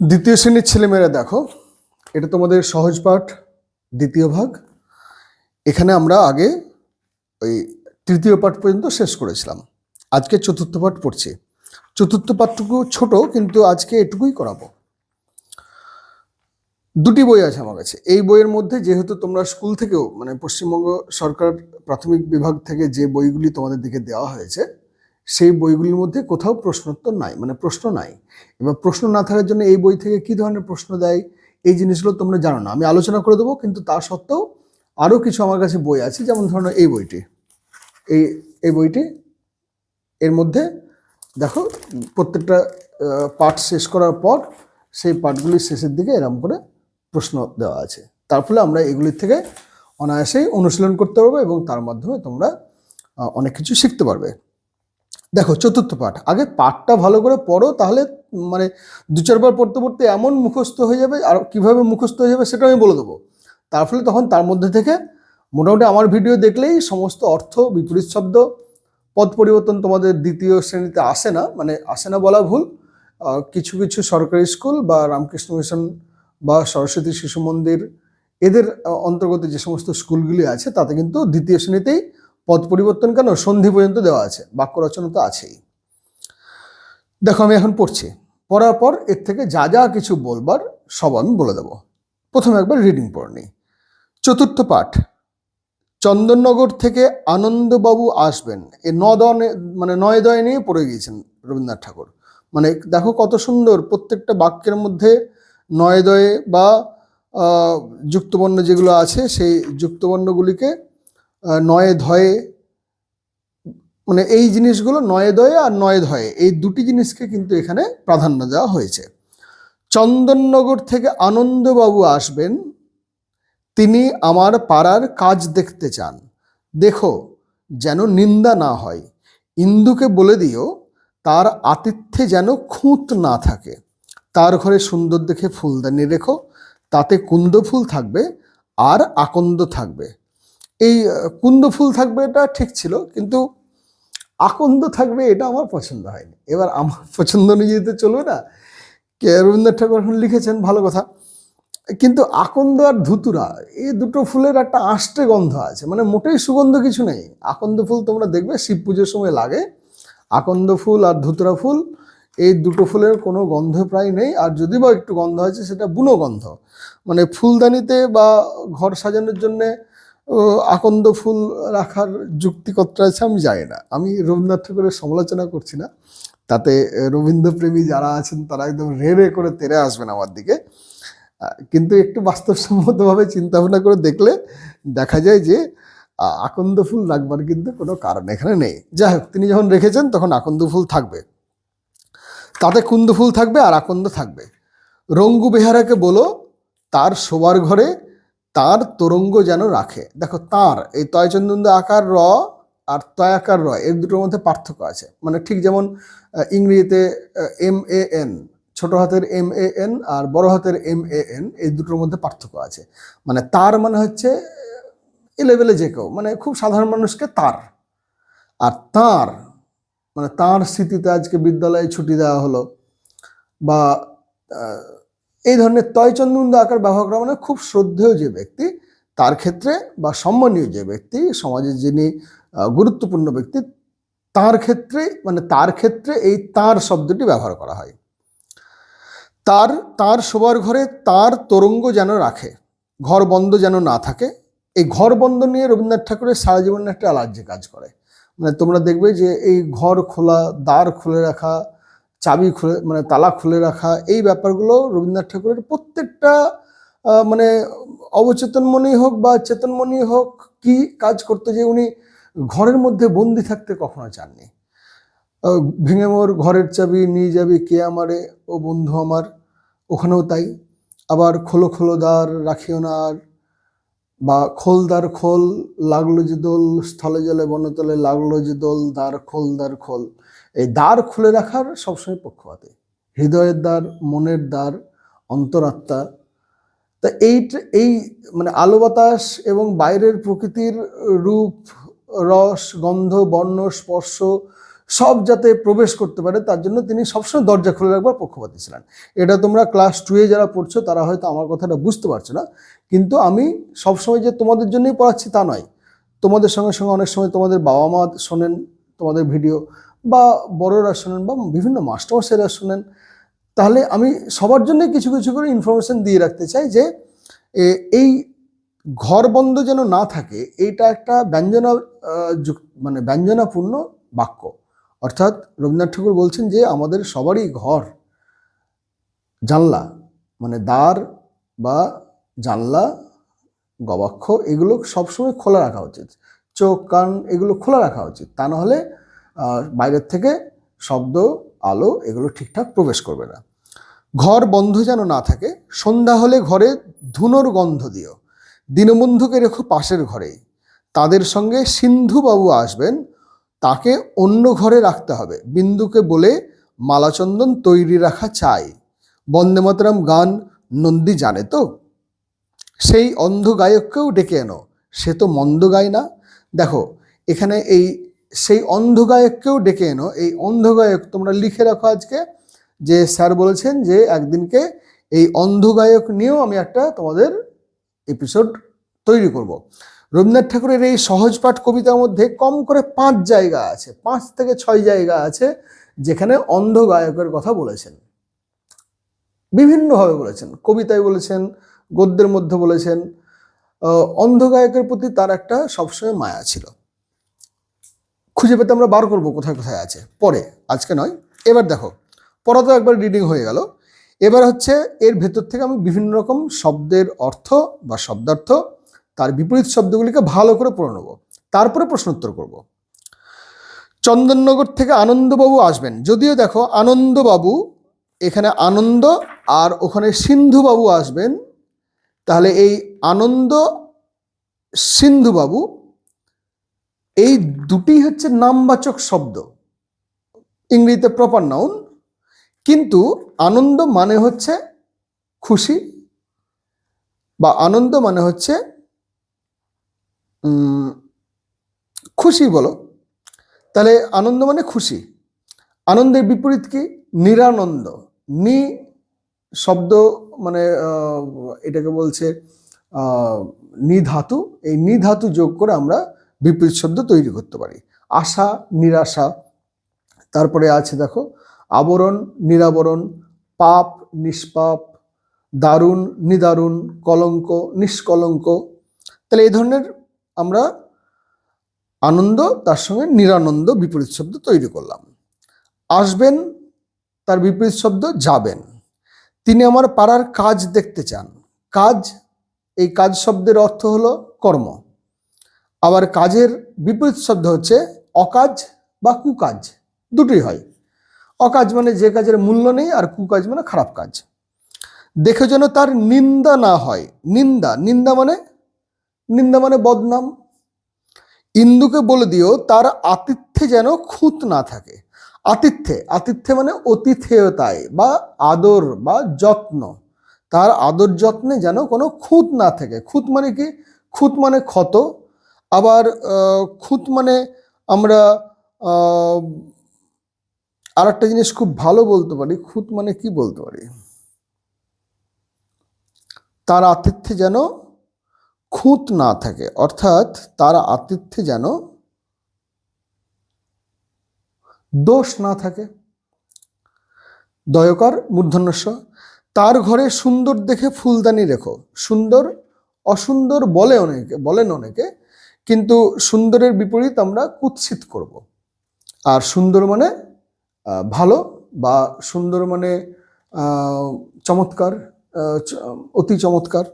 দ্বিতীয় শ্রেণির ছেলেমেয়েরা দেখো, এটা তোমাদের সহজ পাঠ, দ্বিতীয় ভাগ। এখানে আমরা আগে ওই তৃতীয় পাঠ পর্যন্ত শেষ করেছিলাম। আজকে চতুর্থ পাঠ পড়ছি। চতুর্থ পাঠটুকু ছোট, কিন্তু আজকে এটুকুই করাবো। দুটি বই আছে আমার কাছে। এই বইয়ের মধ্যে যেহেতু তোমরা স্কুল থেকেও মানে পশ্চিমবঙ্গ সরকার প্রাথমিক বিভাগ থেকে যে বইগুলি তোমাদের দিকে দেওয়া হয়েছে সেই বইগুলির মধ্যে কোথাও প্রশ্নোত্তর নাই মানে প্রশ্ন নাই। এবার প্রশ্ন না থাকার জন্য এই বই থেকে কী ধরনের প্রশ্ন দেয়, এই জিনিসগুলো তোমরা জানো না। আমি আলোচনা করে দেবো, কিন্তু তা সত্ত্বেও আরও কিছু আমার কাছে বই আছে, যেমন ধরো এই বইটি। এই এই বইটি, এর মধ্যে দেখো, প্রত্যেকটা পাঠ শেষ করার পর সেই পাঠগুলির শেষের দিকে এরকম করে প্রশ্ন দেওয়া আছে। তার ফলে আমরা এগুলির থেকে অনায়াসেই অনুশীলন করতে পারব এবং তার মাধ্যমে তোমরা অনেক কিছু শিখতে পারবে। দেখো, চতুর্থ পাঠ। আগে পাঠটা ভালো করে পড়ো, তাহলে মানে দু চারবার পড়তে পড়তে এমন মুখস্থ হয়ে যাবে, আর কীভাবে মুখস্থ হয়ে যাবে সেটা আমি বলে দেবো। তার ফলে তখন তার মধ্যে থেকে মোটামুটি আমার ভিডিও দেখলেই সমস্ত অর্থ, বিপরীত শব্দ, পদ পরিবর্তন তোমাদের দ্বিতীয় শ্রেণীতে আসে না মানে আসে না বলা ভুল। কিছু কিছু সরকারি স্কুল বা রামকৃষ্ণ মিশন বা সরস্বতী শিশু মন্দির, এদের অন্তর্গত যে সমস্ত স্কুলগুলি আছে, তাতে কিন্তু দ্বিতীয় শ্রেণীতেই পদ পরিবর্তন কেন? সন্ধি পর্যন্ত দেওয়া আছে। বাক্য রচনা তো আছেই। দেখো, আমি এখন পড়ছি। পড়ার পর এর থেকে যা যা কিছু বলবার, সব আমি বলে দেব। প্রথমে একবার রিডিং পড়ে নিই। চতুর্থ পাঠ। চন্দননগর থেকে আনন্দবাবু আসবেন। এ নদনে মানে নয় দয় নিয়ে পড়ে গিয়েছেন রবীন্দ্রনাথ ঠাকুর। মানে দেখো কত সুন্দর, প্রত্যেকটা বাক্যের মধ্যে নয় দয়ে বা যুক্তবর্ণ যেগুলো আছে, সেই যুক্তবর্ণগুলিকে নয়ে ধয়ে মানে এই জিনিসগুলো নয়ে দয়ে আর নয়ে ধয়ে, এই দুটি জিনিসকে কিন্তু এখানে প্রাধান্য দেওয়া হয়েছে। চন্দননগর থেকে আনন্দবাবু আসবেন, তিনি আমার পাড়ার কাজ দেখতে চান। দেখো যেন নিন্দা না হয়, ইন্দুকে বলে দিও, তার আতিথ্যে যেন খুঁত না থাকে। তার ঘরে সুন্দর দেখে ফুলদানি রেখো, তাতে কুন্দ ফুল থাকবে আর আকন্দ থাকবে। এই কুন্দ ফুল থাকবে এটা ঠিক ছিল, কিন্তু আকন্দ থাকবে এটা আমার পছন্দ হয়নি। এবার আমার পছন্দ অনুযায়ী তো চলবে না। কে রবীন্দ্রনাথ ঠাকুর এখন লিখেছেন, ভালো কথা। কিন্তু আকন্দ আর ধুতুরা, এই দুটো ফুলের একটা আষ্টে গন্ধ আছে মানে মোটেই সুগন্ধ কিছু নেই। আকন্দ ফুল তোমরা দেখবে, শিব পুজোর সময় লাগে। আকন্দ ফুল আর ধুতুরা ফুল, এই দুটো ফুলের কোনো গন্ধ প্রায় নেই। আর যদি বা একটু গন্ধ আছে, সেটা বুনো গন্ধ। মানে ফুলদানিতে বা ঘর সাজানোর জন্যে আকন্দ ফুল রাখার যুক্তিকত্র আছে, আমি জানি না। আমি রবীন্দ্রনাথ ঠাকুরের সমালোচনা করছি না। তাতে রবীন্দ্রপ্রেমী যারা আছেন, তারা একদম রে রে করে তেরে আসবেন আমার দিকে। কিন্তু একটু বাস্তবসম্মতভাবে চিন্তা ভাবনা করে দেখলে দেখা যায় যে আকন্দ ফুল রাখবার কিন্তু কোনো কারণ এখানে নেই। যাই হোক, তিনি যখন রেখেছেন, তখন আকন্দ ফুল থাকবে। তাতে কুন্দ ফুল থাকবে আর আকন্দ থাকবে। রঙ্গু বেহারাকে বলো, তার শোবার ঘরে তার তরঙ্গ যেন রাখে। দেখো, তার, এই তয়চন্দন্দ আকার র আর তয় আকার র এর দুটোর মধ্যে পার্থক্য আছে। মানে ঠিক যেমন ইংরেজিতে এম এ এন ছোট হাতের এম এ এন আর বড় হাতের এম এ এন এই দুটোর মধ্যে পার্থক্য আছে। মানে তার মানে হচ্ছে, এ লেভেলে যে কেউ মানে খুব সাধারণ মানুষকে তার। আর তার মানে তার স্মৃতিতে আজকে বিদ্যালয়ে ছুটি দেওয়া হলো বা এই ধরনের তয়চন্দন্দ আকার ব্যবহার করা মানে খুব শ্রদ্ধেয় যে ব্যক্তি, তার ক্ষেত্রে বা সম্মানীয় যে ব্যক্তি, সমাজের যিনি গুরুত্বপূর্ণ ব্যক্তি, তার ক্ষেত্রে মানে তার ক্ষেত্রে এই তার শব্দটি ব্যবহার করা হয়। তার তার শোবার ঘরে তার তরঙ্গ যেন রাখে, ঘর বন্ধ যেন না থাকে, এই ঘর বন্ধ নিয়ে রবীন্দ্রনাথ ঠাকুরের সারা জীবনে একটা অ্যালার্জি কাজ করে। মানে তোমরা দেখবে যে এই ঘর খোলা, দ্বার খুলে রাখা চাবি খুলে মানে তালা খুলে রাখা, এই ব্যাপারগুলো রবীন্দ্রনাথ ঠাকুরের প্রত্যেকটা মানে অবচেতন মনেই হোক বা চেতন মনেই হোক কি কাজ করতে যে উনি ঘরের মধ্যে বন্দি থাকতে কখনো চাননি। ভেঙে মোর ঘরের চাবি, নিয়ে যাবি কে আমারে? ও বন্ধু আমার, ওখানেও তাই। আবার খোলো খোলো দ্বার রাখিও না আর। বা খোল দ্বার খোল, লাগল যে দোল, স্থলে জলে বনতলে লাগল যে দোল, দ্বার খোল দ্বার খোল। এই দ্বার খুলে রাখার সবসময় পক্ষপাতে। হৃদয়ের দ্বার, মনের দ্বার, অন্তরাত্মা। তা এই এই মানে আলো বাতাস এবং বাইরের প্রকৃতির রূপ, রস, গন্ধ, বর্ণ, স্পর্শ সব যাতে প্রবেশ করতে পারে, তার জন্য তিনি সবসময় দরজা খুলে রাখবার পক্ষপাতী ছিলেন। এটা তোমরা ক্লাস টুয়ে যারা পড়ছো, তারা হয়তো আমার কথাটা বুঝতে পারছ না। কিন্তু আমি সবসময় যে তোমাদের জন্যই পড়াচ্ছি তা নয়। তোমাদের সঙ্গে সঙ্গে অনেক সময় তোমাদের বাবা মা শোনেন, তোমাদের ভিডিও বা বড়রা শোনেন বা বিভিন্ন মাস্টারমশাইরা শোনেন তাহলে আমি সবার জন্য কিছু কিছু করে ইনফরমেশন দিয়ে রাখতে চাই যে এই ঘর বন্ধ যেন না থাকে এইটা একটা ব্যঞ্জনা মানে ব্যঞ্জনাপূর্ণ বাক্য। অর্থাৎ রবীন্দ্রনাথ ঠাকুর বলছেন যে আমাদের সবারই ঘর জানলা মানে দ্বার বা জানলা গবাক্ষ এগুলো সবসময় খোলা রাখা উচিত। চোখ কান এগুলো খোলা রাখা উচিত। তা না হলে আহ, বাইরের থেকে শব্দ, আলো এগুলো ঠিকঠাক প্রবেশ করবে না। ঘর বন্ধ যেন না থাকে, সন্ধ্যা হলে ঘরে ধুনোর গন্ধ দিও। দীনবন্ধুকে রেখো পাশের ঘরেই। তাদের সঙ্গে সিন্ধুবাবু আসবেন, তাকে অন্য ঘরে রাখতে হবে। বিন্দুকে বলে মালাচন্দন তৈরি রাখা চাই। বন্দে মাতরম গান, নন্দী জানে তো? সেই অন্ধ গায়ককেও ডেকে এনো। সে তো মন্দ গায় না। দেখো, এখানে এই সেই অন্ধ গায়ককেও ডেকে এনো। এই অন্ধ গায়ক তোমরা লিখে রাখো আজকে যে স্যার বলেছেন যে একদিনকে এই অন্ধ গায়ক নিয়েও আমি একটা তোমাদের এপিসোড তৈরি করব। রবীন্দ্রনাথ ঠাকুরের এই সহজ পাঠ কবিতার মধ্যে কম করে পাঁচ জায়গা আছে পাঁচ থেকে ছয় জায়গা আছে যেখানে অন্ধ গায়কের কথা বলেছেন। বিভিন্নভাবে বলেছেন কবিতায় বলেছেন গদ্যের মধ্যে বলেছেন আহ, অন্ধ গায়কের প্রতি তার একটা সবসময় মায়া ছিল। খুঁজে পেতে আমরা বার করব কোথায় কোথায় আছে। পরে, আজকে নয়, এবার দেখো পড়া তো একবার রিডিং হয়ে গেল। এবার হচ্ছে, এর ভেতর থেকে আমি বিভিন্ন রকম শব্দের অর্থ বা শব্দার্থ, তার বিপরীত শব্দগুলিকে ভালো করে পড়ে নেব। তারপরে প্রশ্নোত্তর করব। চন্দননগর থেকে আনন্দবাবু আসবেন। যদিও দেখো, আনন্দবাবু, এখানে আনন্দ আর ওখানে সিন্ধুবাবু আসবেন। তাহলে এই আনন্দ সিন্ধুবাবু এই দুটি হচ্ছে নামবাচক শব্দ। ইংরেজিতে প্রপার নাউন কিন্তু আনন্দ মানে হচ্ছে খুশি বা আনন্দ মানে হচ্ছে খুশি বলো। তাহলে আনন্দ মানে খুশি। আনন্দের বিপরীত কি? নিরানন্দ। নি শব্দ মানে এটাকে বলছে আহ, নি ধাতু। এই নি ধাতু যোগ করে আমরা বিপরীত শব্দ তৈরি করতে পারি। আশা, নিরাশা, তারপরে আছে দেখো, আবরণ, নিরাবরণ, পাপ, নিষ্পাপ, দারুণ, নিদারুণ, কলঙ্ক, নিষ্কলঙ্ক। তাহলে এই ধরনের আমরা আনন্দ, তার সঙ্গে নিরানন্দ বিপরীত শব্দ তৈরি করলাম। আসবেন, তার বিপরীত শব্দ যাবেন। তিনি আমার পাড়ার কাজ দেখতে চান। কাজ, এই কাজ শব্দের অর্থ হলো কর্ম। আবার কাজের বিপরীত শব্দ হচ্ছে অকাজ বা কুকাজ। দুটোই হয়। অকাজ মানে যে কাজের মূল্য নেই আর কুকাজ মানে খারাপ কাজ। দেখে যেন তার নিন্দা না হয়। নিন্দা নিন্দা মানে? নিন্দা মানে বদনাম। ইন্দুকে বলে দিও, তার আতিথ্যে যেন খুঁত না থাকে। আতিথ্যে আতিথ্যে মানে অতিথেয়তায় বা আদর বা যত্ন। তার আদর যত্নে যেন কোনো খুঁত না থাকে। খুঁত মানে কি? খুঁত মানে ক্ষত আবার খুঁত মানে আমরা আর একটা জিনিস খুব ভালো বলতে পারি, খুঁত মানে কি বলতে পারি? তার আতিথ্যে যেন খুঁত না থাকে, অর্থাৎ তার আতিথ্যে যেন দোষ না থাকে। দয়কার মূর্ধন্যস্ব, তার ঘরে সুন্দর দেখে ফুলদানি রেখো। সুন্দর, অসুন্দর বলে অনেকে, বলেন অনেকে কিন্তু সুন্দরের বিপরীত আমরা কুৎসিত করব। আর সুন্দর মানে ভালো বা সুন্দর মানে চমৎকার অতি চমৎকার।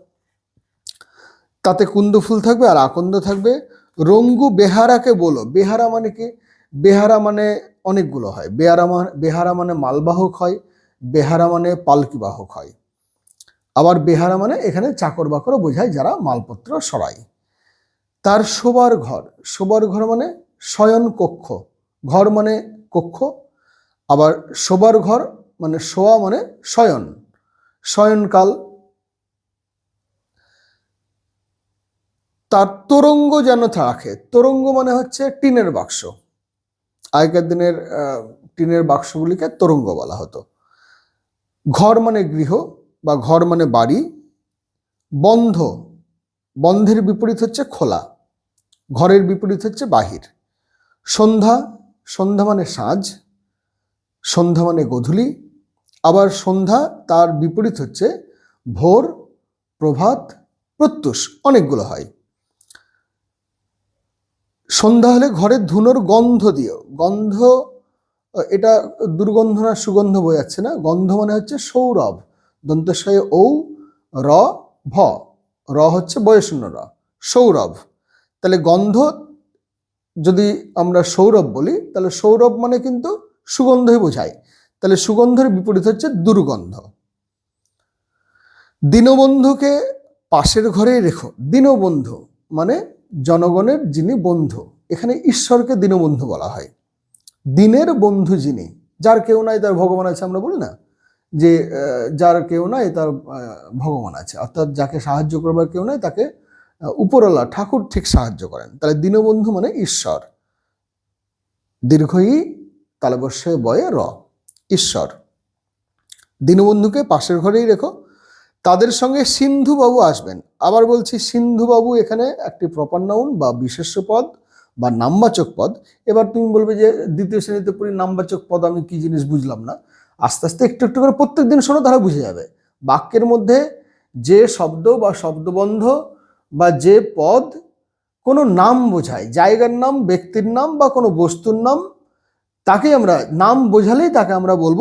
তাতে কুন্দ ফুল থাকবে আর আকন্দ থাকবে। রঙ্গু বেহারাকে বলো। বেহারা মানে কি? বেহারা মানে অনেকগুলো হয়। বেহারা মানে বেহারা মানে মালবাহক হয়। বেহারা মানে পালকি বাহক হয়। আবার বেহারা মানে এখানে চাকর বাকরও বোঝায় যারা মালপত্র সরায়। তার শোবার ঘর। শোবার ঘর মানে শয়ন কক্ষ। ঘর মানে কক্ষ, আবার শোবার ঘর মানে শোয়া মানে শয়ন। শয়নকাল তার তোরঙ্গ যেন রাখে তোরঙ্গ মানে হচ্ছে টিনের বাক্স। আগেকার দিনের টিনের বাক্সগুলিকে তরঙ্গ বলা হতো। ঘর মানে গৃহ বা ঘর মানে বাড়ি। বন্ধ বন্ধের বিপরীত হচ্ছে খোলা, ঘরের বিপরীত হচ্ছে বাহির। সন্ধ্যা সন্ধ্যা মানে সাঁঝ সন্ধ্যা মানে গোধূলি, আবার সন্ধ্যা তার বিপরীত হচ্ছে ভোর, প্রভাত, প্রত্যুষ, অনেকগুলো হয়। সন্ধ্যা হলে ঘরের ধুনোর গন্ধ দিও। গন্ধ, এটা দুর্গন্ধ না সুগন্ধ বোঝাচ্ছে না। গন্ধ মানে হচ্ছে সৌরভ, দন্তস্বয়ে ঔ, র, ভ। র হচ্ছে বয়শূন্য র, সৌরভ। তাহলে গন্ধ যদি আমরা সৌরভ বলি, তাহলে সৌরভ মানে কিন্তু সুগন্ধই বোঝায়। তাহলে সুগন্ধের বিপরীত হচ্ছে দুর্গন্ধ। দীনবন্ধুকে পাশের ঘরেই রেখো। দীনবন্ধু মানে জনগণের যিনি বন্ধু, এখানে ঈশ্বরকে দীনবন্ধু বলা হয়। দিনের বন্ধু যিনি, যার কেউ নাই, তার ভগবান আছে আমরা বলি না। যে যার কেউ নাই তার ভগবান আছে। অর্থাৎ যাকে সাহায্য করবার কেউ নাই, তাকে উপরওয়ালা, ঠাকুর ঠিক সাহায্য করেন। তাহলে দীনবন্ধু মানে ঈশ্বর। দীর্ঘই তালবস্যে বয়ে র, ঈশ্বর। দীনবন্ধুকে পাশের ঘরেই রেখো। তাদের সঙ্গে সিন্ধুবাবু আসবেন। আবার বলছি, সিন্ধুবাবু এখানে একটি প্রপার নাউন বা বিশেষ্য পদ বা নামবাচক পদ। এবার তুমি বলবে যে, দ্বিতীয় শ্রেণীতে পড়ি নামবাচক পদ আমি কি জিনিস বুঝলাম না। আস্তে আস্তে একটু একটু করে প্রত্যেক দিন শোনো, তাহলে বুঝে যাবে। বাক্যের মধ্যে যে শব্দ বা শব্দবন্ধ বা যে পদ কোনো নাম বোঝায়, জায়গার নাম, ব্যক্তির নাম বা কোনো বস্তুর নাম, তাকে আমরা নাম বোঝালেই তাকে আমরা বলব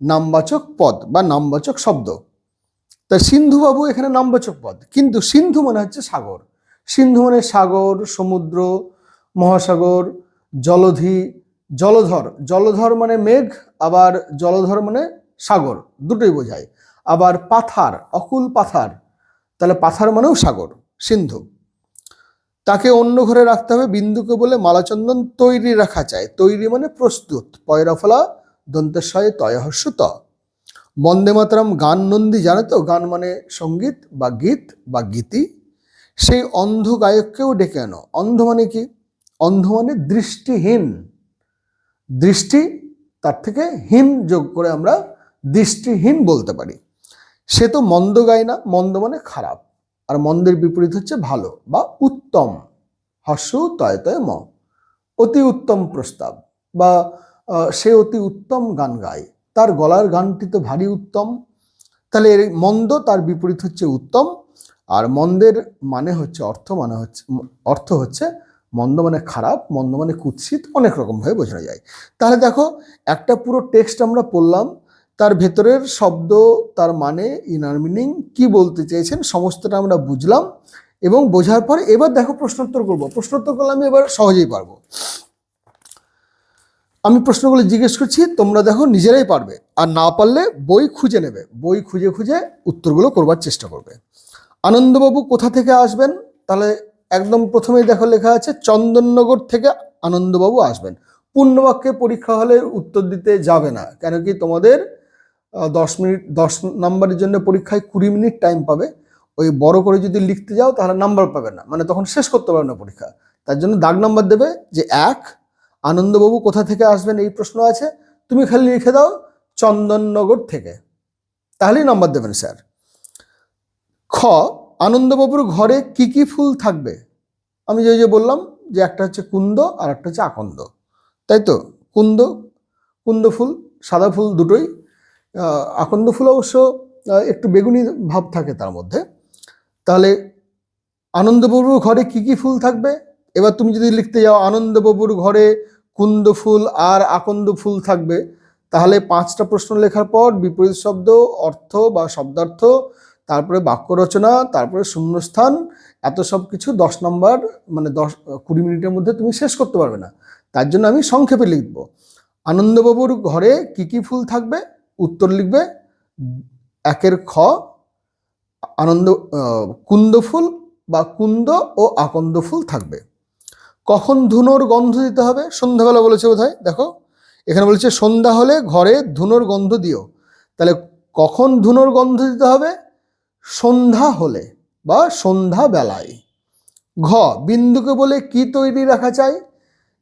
নামবাচক পদ বা নামবাচক শব্দ। তা সিন্ধুবাবু এখানে নামবাচক পদ, কিন্তু সিন্ধু মানে হচ্ছে সাগর। সিন্ধু মানে সাগর, সমুদ্র, মহাসাগর, জলধি জলধর জলধর মানে মেঘ, আবার জলধর মানে সাগর, দুটোই বোঝায়। আবার পাথার, অকুল পাথার, তাহলে পাথার মানেও সাগর, সিন্ধু। তাকে অন্য ঘরে রাখতে হবে, বিন্দুকে বলে মালাচন্দন তৈরি রাখা চাই। তৈরি মানে প্রস্তুত পয়রাফলা দন্তেশ্বয়ে তয়হস্য ত বন্দে মাতরম গান নন্দী, জানে তো? গান মানে সংগীত বা গীত বা গীতি। সেই অন্ধ গায়ককেও ডেকে আনো। অন্ধ মানে কি? অন্ধ মানে দৃষ্টিহীন। দৃষ্টি, তার থেকে হীন যোগ করে আমরা দৃষ্টিহীন বলতে পারি। সে তো মন্দ গায় না মন্দ মানে খারাপ। আর মন্দের বিপরীত হচ্ছে ভালো বা উত্তম। হর্ষ তয় তয় ম। অতি উত্তম প্রস্তাব বা সে অতি উত্তম গান গায়। তার গলার গানটি তো ভারী উত্তম। তাহলে এর মন্দ তার বিপরীত হচ্ছে উত্তম। আর মন্দের মানে হচ্ছে অর্থ মানে হচ্ছে, অর্থ হচ্ছে মন্দ মানে খারাপ, মন্দ মানে কুৎসিত, অনেক রকমভাবে বোঝানো যায়। তাহলে দেখো, একটা পুরো টেক্সট আমরা পড়লাম, তার ভেতরের শব্দ, তার মানে ইনার মিনিং কি বলতে চেয়েছেন, সমস্তটা আমরা বুঝলাম এবং বোঝার পরে এবার দেখো প্রশ্নোত্তর করব। প্রশ্নোত্তর করলে আমি এবার সহজেই পারব। আমি প্রশ্নগুলো জিজ্ঞেস করছি, তোমরা দেখো নিজেরাই পারবে। আর না পারলে বই খুঁজে নেবে। বই খুঁজে খুঁজে উত্তরগুলো করবার চেষ্টা করবে। আনন্দবাবু কোথা থেকে আসবেন? তাহলে একদম প্রথমেই দেখো লেখা আছে, চন্দননগর থেকে আনন্দবাবু আসবেন। পূর্ণবাক্যে পরীক্ষা হলে উত্তর দিতে যাবে না, কেন কি তোমাদের দশ মিনিট, দশ নাম্বারের জন্য পরীক্ষায় কুড়ি মিনিট টাইম পাবে। ওই বড় করে যদি লিখতে যাও তাহলে নাম্বার পাবে না মানে তখন শেষ করতে পারবে না পরীক্ষা। তার জন্য দাগ নাম্বার দেবে যে এক, আনন্দবাবু কোথা থেকে আসবেন এই প্রশ্ন আছে, তুমি খালি লিখে দাও চন্দননগর থেকে। তাহলেই নাম্বার দেবেন স্যার খ আনন্দবাবুর ঘরে কি কি ফুল থাকবে? আমি যে যে বললাম যে একটা হচ্ছে কুন্দ আর একটা হচ্ছে আকন্দ। তাই তো? কুন্দ কুন্দ ফুল, সাদা ফুল দুটোই। আকন্দ ফুল অবশ্য একটু বেগুনি ভাব থাকে তার মধ্যে। তাহলে আনন্দবাবুর ঘরে কি কি ফুল থাকবে? এবার তুমি যদি লিখতে যাও, আনন্দবাবুর ঘরে কুন্দ ফুল আর আকন্দ ফুল থাকবে, তাহলে পাঁচটা প্রশ্ন লেখার পর বিপরীত শব্দ, অর্থ বা শব্দার্থ তারপরে বাক্য রচনা, তারপরে শূন্যস্থান, এত সব কিছু দশ নম্বর মানে দশ, কুড়ি মিনিটের মধ্যে তুমি শেষ করতে পারবে না। তার জন্য আমি সংক্ষেপে লিখব। আনন্দবাবুর ঘরে কি কি ফুল থাকবে? উত্তর লিখবে, একের খ, আনন্দ কুন্দ ফুল বা কুন্দ ও আকন্দ ফুল থাকবে। কখন ধুনোর গন্ধ দিতে হবে? সন্ধ্যাবেলা বলেছে বোধহয়, দেখো। এখানে বলেছে, সন্ধ্যা হলে ঘরে ধুনোর গন্ধ দিও। তাহলে কখন ধুনোর গন্ধ দিতে হবে? সন্ধ্যা হলে বা সন্ধ্যা বেলায় ঘ, বিন্দুকে বলে কি তৈরি রাখা চাই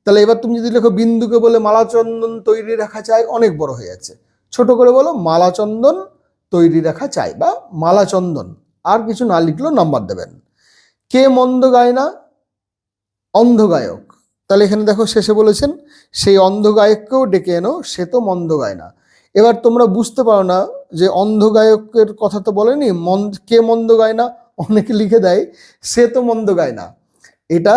তাহলে এবার তুমি যদি লেখো বিন্দুকে বলে মালাচন্দন তৈরি রাখা চাই অনেক বড় হয়ে যাচ্ছে। ছোট করে বলো, মালাচন্দন তৈরি রাখা চাই বা মালাচন্দন। আর কিছু না লিখলেও নাম্বার দেবেন। কে মন্দ গায় না? অন্ধ গায়ক। তাহলে এখানে দেখো শেষে বলেছেন, সেই অন্ধ গায়ককেও ডেকে এনো, সে তো মন্দ গায় না। এবার তোমরা বুঝতে পারো না যে অন্ধ গায়কের কথা তো বলেনি মন্দ কে মন্দ গায় না? অনেকে লিখে দেয়, সে তো মন্দ গায় না। এটা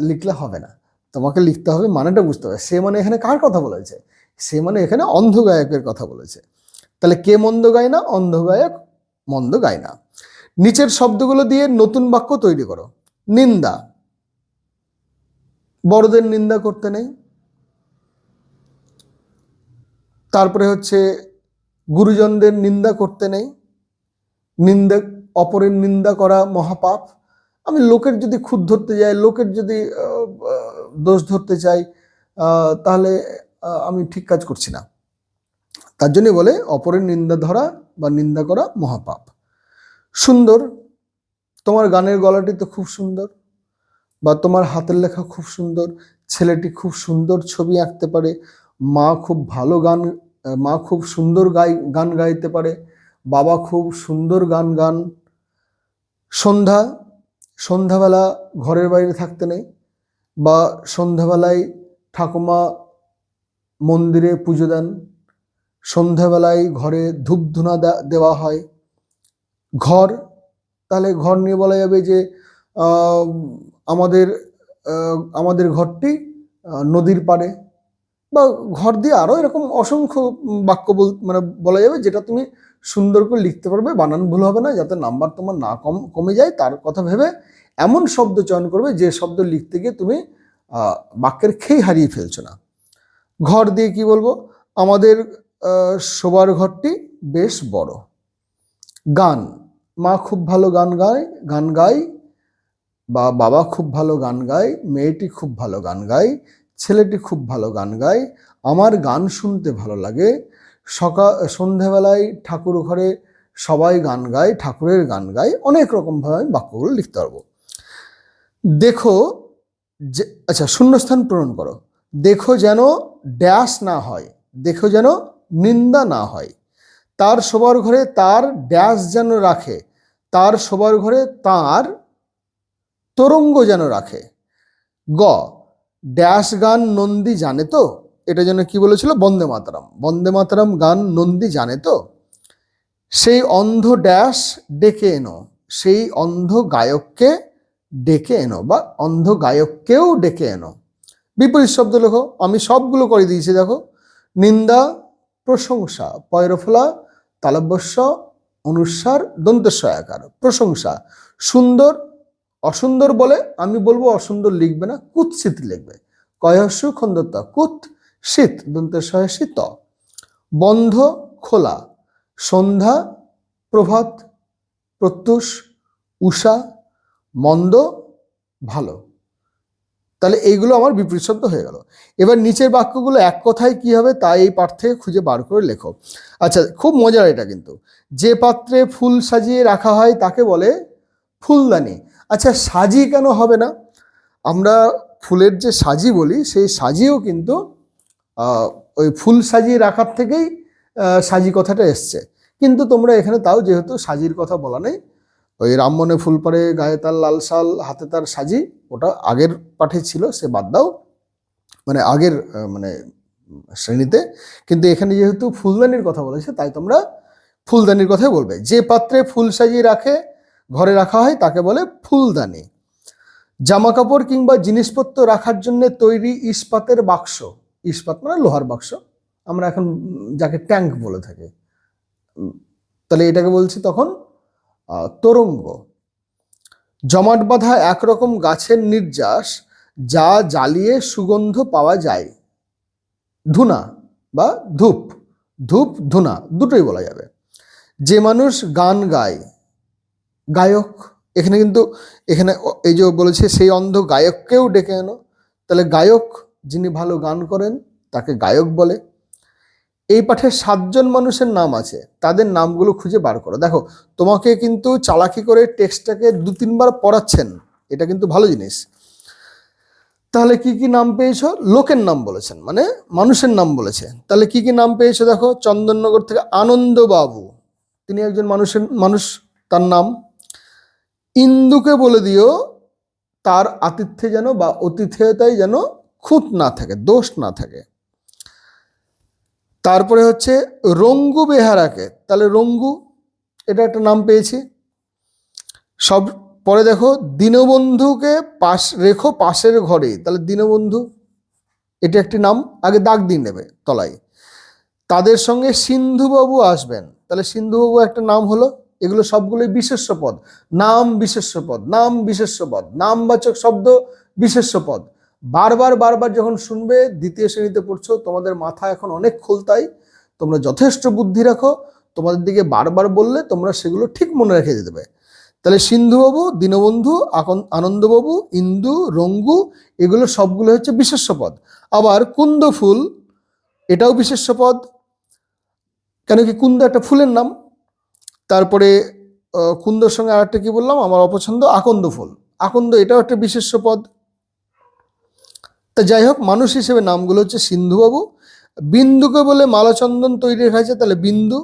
লিখলে হবে না। তোমাকে লিখতে হবে মানেটা বুঝতে হবে। সে মানে এখানে কার কথা বলেছে? সে মানে এখানে অন্ধ গায়কের কথা বলেছে। তাহলে কে মন্দ গায় না? অন্ধ গায়ক মন্দ গায় না। নিচের শব্দগুলো দিয়ে নতুন বাক্য তৈরি করো। নিন্দা। বড়দের নিন্দা করতে নেই। তারপরে হচ্ছে গুরুজনদের নিন্দা করতে নেই। নিন্দা, অপরের নিন্দা করা মহাপাপ। আমি লোকের যদি খুদ ধরতে যাই, লোকের যদি দোষ ধরতে চাই তাহলে আমি ঠিক কাজ করছি না। তার জন্যই বলে, অপরের নিন্দা ধরা বা নিন্দা করা মহাপাপ। সুন্দর। তোমার গানের গলাটি তো খুব সুন্দর বা তোমার হাতের লেখা খুব সুন্দর, ছেলেটি খুব সুন্দর ছবি আঁকতে পারে, মা খুব ভালো গান মা খুব সুন্দর গাই, গান গাইতে পারে, বাবা খুব সুন্দর গান গান। সন্ধ্যা, সন্ধ্যাবেলা ঘরের বাইরে থাকতে নেই, বা সন্ধ্যাবেলায় ঠাকুমা মন্দিরে পুজো দেন, সন্ধ্যাবেলায় ঘরে ধূপধুনা দেওয়া হয়। ঘর, তাহলে ঘর নিয়ে বলা যাবে যে আমাদের আমাদের ঘরটি নদীর পাড়ে। বা ঘর দিয়ে আরও এরকম অসংখ্য বাক্য বল মানে বলা যাবে যেটা তুমি সুন্দর করে লিখতে পারবে, বানান ভুল হবে না, যাতে নাম্বার তোমার না কম, কমে যায়, তার কথা ভেবে এমন শব্দ চয়ন করবে যে শব্দ লিখতে গিয়ে তুমি বাক্যের খেই হারিয়ে ফেলছো না। ঘর দিয়ে কি বলব? আমাদের শোবার ঘরটি বেশ বড়। গান, মা খুব ভালো গান গায় গান গায়, বা বাবা খুব ভালো গান গায়, মেয়েটি খুব ভালো গান গায় ছেলেটি খুব ভালো গান গায়, আমার গান শুনতে ভালো লাগে। সকাল সন্ধেবেলায় ঠাকুর ঘরে সবাই গান গায়, ঠাকুরের গান গায়, অনেক রকমভাবে আমি বাক্যগুলো লিখতে পারব। দেখো যে আচ্ছা শূন্যস্থান পূরণ করো। দেখো যেন ড্যাশ না হয়, দেখো যেন নিন্দা না হয়। তার শোবার ঘরে তার ড্যাশ যেন রাখে, তার শোবার ঘরে তার তরঙ্গ যেন রাখে। গ ড্যাশ গান নন্দী জানে তো? এটা যেন কি বলেছিল? বন্দে মাতারাম। বন্দে মাতারাম গান নন্দী জানে তো? সেই অন্ধ ড্যাশ ডেকে এনো। সেই অন্ধ গায়ককে ডেকে এনো বা অন্ধ গায়ককেও ডেকে এনো। বিপরীত শব্দ লেখো। আমি সবগুলো করে দিয়েছি, দেখো। নিন্দা, প্রশংসা, পয়রফলা, তালব্যস্য অনুস্বার দন্তস্বয়াকার প্রশংসা, সুন্দর অসুন্দর বলে, আমি বলব অসুন্দর লিখবে না, কুৎসিত লিখবে। কয়স্য খন্দত্ব কুৎ, শীত দন্তস্বয় শীত। বন্ধ, খোলা। সন্ধ্যা, প্রভাত, প্রত্যুষ। উষা, মন্দ, ভালো। তাহলে এইগুলো আমার বিপরীত শব্দ হয়ে গেল। এবার নিচের বাক্যগুলো এক কথায় কি হবে, তা এই পাঠ থেকে খুঁজে বার করে লেখো। আচ্ছা খুব মজার এটা কিন্তু। যে পাত্রে ফুল সাজিয়ে রাখা হয়, তাকে বলে ফুলদানি। আচ্ছা সাজি কেন হবে না? আমরা ফুলের যে সাজি বলি, সেই সাজিও কিন্তু ওই ফুল সাজিয়ে রাখার থেকেই সাজি কথাটা এসছে। কিন্তু তোমরা এখানে তাও যেহেতু সাজির কথা বলা নেই, ওই রামমনে ফুল পরে গায়ে তার লাল শাল, হাতে তার সাজি, ওটা আগের পাঠে ছিল, সে বাদ দাও। মানে আগের মানে শ্রেণীতে। কিন্তু এখানে যেহেতু ফুলদানির কথা বলেছে তাই তোমরা ফুলদানির কথাই বলবে। যে পাত্রে ফুল সাজিয়ে রাখে ঘরে রাখা হয়, তাকে বলে ফুলদানি। জামা কাপড় কিংবা জিনিসপত্র রাখার জন্য তৈরি ইস্পাতের বাক্স। ইস্পাত মানে লোহার বাক্স। আমরা এখন যাকে ট্যাঙ্ক বলে থাকি। তাহলে এটাকে বলছি তখন তরঙ্গ। জমাট বাঁধা একরকম গাছের নির্যাস যা জ্বালিয়ে সুগন্ধ পাওয়া যায়। ধুনা বা ধূপ। ধূপ, ধুনা, দুটোই বলা যাবে। যে মানুষ গান গায় গায়ক, এখানে কিন্তু, এখানে এই যে বলেছে, সেই অন্ধ গায়ককেও ডেকে আনো। তাহলে গায়ক যিনি ভালো গান করেন, তাকে গায়ক বলে। এই পাঠে সাতজন মানুষের নাম আছে, তাদের নামগুলো খুঁজে বার করো। দেখো, তোমাকে কিন্তু চালাকি করে টেক্সটটাকে দু তিনবার পড়াচ্ছেন, এটা কিন্তু ভালো জিনিস। তাহলে কি কি নাম পেয়েছ? লোকের নাম বলেছেন মানে মানুষের নাম বলেছে। তাহলে কি কি নাম পেয়েছ? দেখো, চন্দননগর থেকে আনন্দবাবু, তিনি একজন মানুষের, মানুষ, তার নাম ইন্দুকে বলে দিও, তার আতিথ্যে যেন বা অতিথেয়তায় যেন খুঁত না থাকে, দোষ না থাকে। তারপরে হচ্ছে রঙ্গু বেহারাকে, তাহলে রঙ্গু, এটা একটা নাম পেয়েছি। সব, পরে দেখো, দীনবন্ধুকে পাশ, রেখো পাশের ঘরে তাহলে দীনবন্ধু, এটা একটি নাম, আগে দাগ দিয়ে নেবে তলায়। তাদের সঙ্গে সিন্ধুবাবু আসবেন, তাহলে সিন্ধুবাবু একটা নাম হলো এগুলো সবগুলোই বিশেষ্য পদ। নাম বিশেষ্য পদ, নাম বিশেষ্য পদ, নামবাচক শব্দ বিশেষ্য পদ। বারবার বারবার যখন শুনবে, দ্বিতীয় শ্রেণীতে পড়ছো, তোমাদের মাথা এখন অনেক খোলতাই, তোমরা যথেষ্ট বুদ্ধি রাখো, তোমাদের দিকে বারবার বললে তোমরা সেগুলো ঠিক মনে রেখে দেবে তাহলে সিন্ধুবাবু, দীনবন্ধু আনন্দবাবু, ইন্দু, রঙ্গু, এগুলো সবগুলো হচ্ছে বিশেষ্য পদ। আবার কুন্দ ফুল, এটাও বিশেষ্য পদ। কেন কি কুন্দ একটা ফুলের নাম? তারপরে কুন্দর সঙ্গে আরেকটা কি বললাম? আমার অপছন্দ আকন্দ ফুল। আকন্দ এটাও একটা বিশেষ্য পদ। তা যাই হোক, মানুষ হিসেবে নামগুলো হচ্ছে সিন্ধুবাবু। বিন্দুকে বলে মালাচন্দন তৈরি হয়েছে, তাহলে বিন্দু।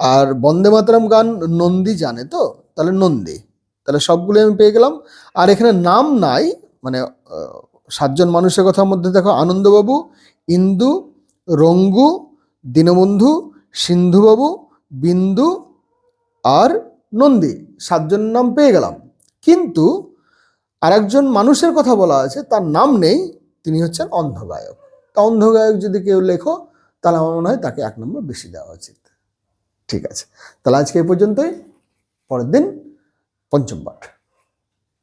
আর বন্দে মাতরম গান নন্দী জানে তো? তাহলে নন্দী। তাহলে সবগুলো আমি পেয়ে গেলাম। আর এখানে নাম নাই মানে সাতজন মানুষের কথার মধ্যে দেখো, আনন্দবাবু, ইন্দু, রঙ্গু, দীনবন্ধু, সিন্ধুবাবু, বিন্দু আর নন্দী, সাতজন নাম পেয়ে গেলাম। কিন্তু আরেকজন মানুষের কথা বলা আছে, তার নাম নেই, তিনি হচ্ছেন অন্ধগায়ক। তা অন্ধগায়ক যদি কেউ লেখো, তাহলে আমার মনে হয় তাকে এক নম্বর বেশি দেওয়া উচিত। ঠিক আছে। তাহলে আজকে এই পর্যন্তই। পরের দিন পঞ্চম পাঠ।